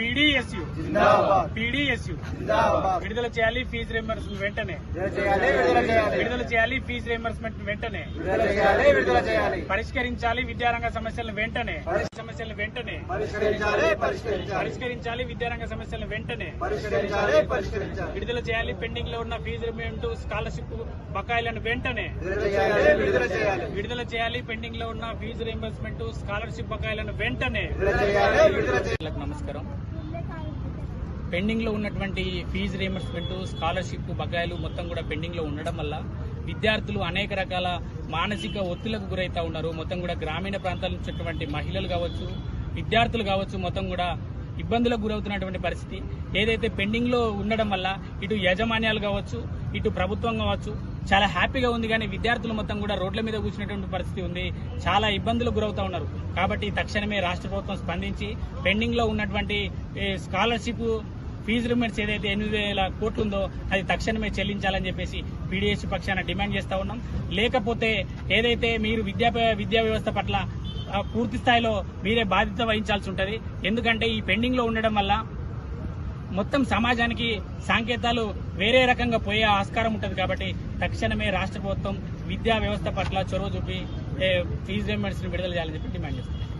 PDSU. PDSU. విడుదల చేయాలి fee reimbursement వెంటనే. విడుదల చేయాలి ఫీజు రియంబర్స్మెంట్ వెంటనే. పరిష్కరించాలి విద్యారంగ సమస్యలను వెంటనే. సమస్యలను వెంటనే. పరిష్కరించాలి విద్యారంగ సమస్యలను వెంటనే. విడుదల చేయాలి పెండింగ్లో ఉన్న ఫీజు రిమెంట్ స్కాలర్షిప్ బకాయిలను వెంటనే. విడుదల చేయాలి పెండింగ్లో ఉన్న ఫీజు రియంబర్స్మెంట్ స్కాలర్షిప్ బకాయిలను వెంటనే. నమస్కారం. పెండింగ్లో ఉన్నటువంటి ఫీజు రియంబర్స్మెంట్ స్కాలర్షిప్ బకాయిలు మొత్తం కూడా పెండింగ్లో ఉండడం వల్ల విద్యార్థులు అనేక రకాల మానసిక ఒత్తిళ్ళకు గురవుతా ఉన్నారు. మొత్తం కూడా గ్రామీణ ప్రాంతాల నుంచి ఉన్నటువంటి మహిళలు కావచ్చు విద్యార్థులు కావచ్చు మొత్తం కూడా ఇబ్బందులకు గురవుతున్నటువంటి పరిస్థితి. ఏదైతే పెండింగ్లో ఉండడం వల్ల ఇటు యాజమాన్యాలు కావచ్చు ఇటు ప్రభుత్వం కావచ్చు చాలా హ్యాపీగా ఉంది కానీ విద్యార్థులు మొత్తం కూడా రోడ్ల మీద కూర్చున్నటువంటి పరిస్థితి ఉంది. చాలా ఇబ్బందులకు గురవుతా ఉన్నారు. కాబట్టి తక్షణమే రాష్ట్ర ప్రభుత్వం స్పందించి పెండింగ్లో ఉన్నటువంటి స్కాలర్షిప్ ఫీజు రిమెంట్స్ ఏదైతే ఎనిమిది వేల కోట్లు ఉందో అది తక్షణమే చెల్లించాలని చెప్పేసి పీడీఎస్ పక్షాన డిమాండ్ చేస్తూ ఉన్నాం. లేకపోతే ఏదైతే మీరు విద్యా విద్యా వ్యవస్థ పట్ల పూర్తి స్థాయిలో మీరే బాధ్యత వహించాల్సి ఉంటుంది. ఎందుకంటే ఈ పెండింగ్లో ఉండడం వల్ల మొత్తం సమాజానికి సంకేతాలు వేరే రకంగా పోయే ఆస్కారం ఉంటుంది కాబట్టి తక్షణమే రాష్ట్ర ప్రభుత్వం విద్యా వ్యవస్థ పట్ల చొరవ చూపి ఫీజు రిమెంట్స్ విడుదల చేయాలని చెప్పి డిమాండ్ చేస్తుంది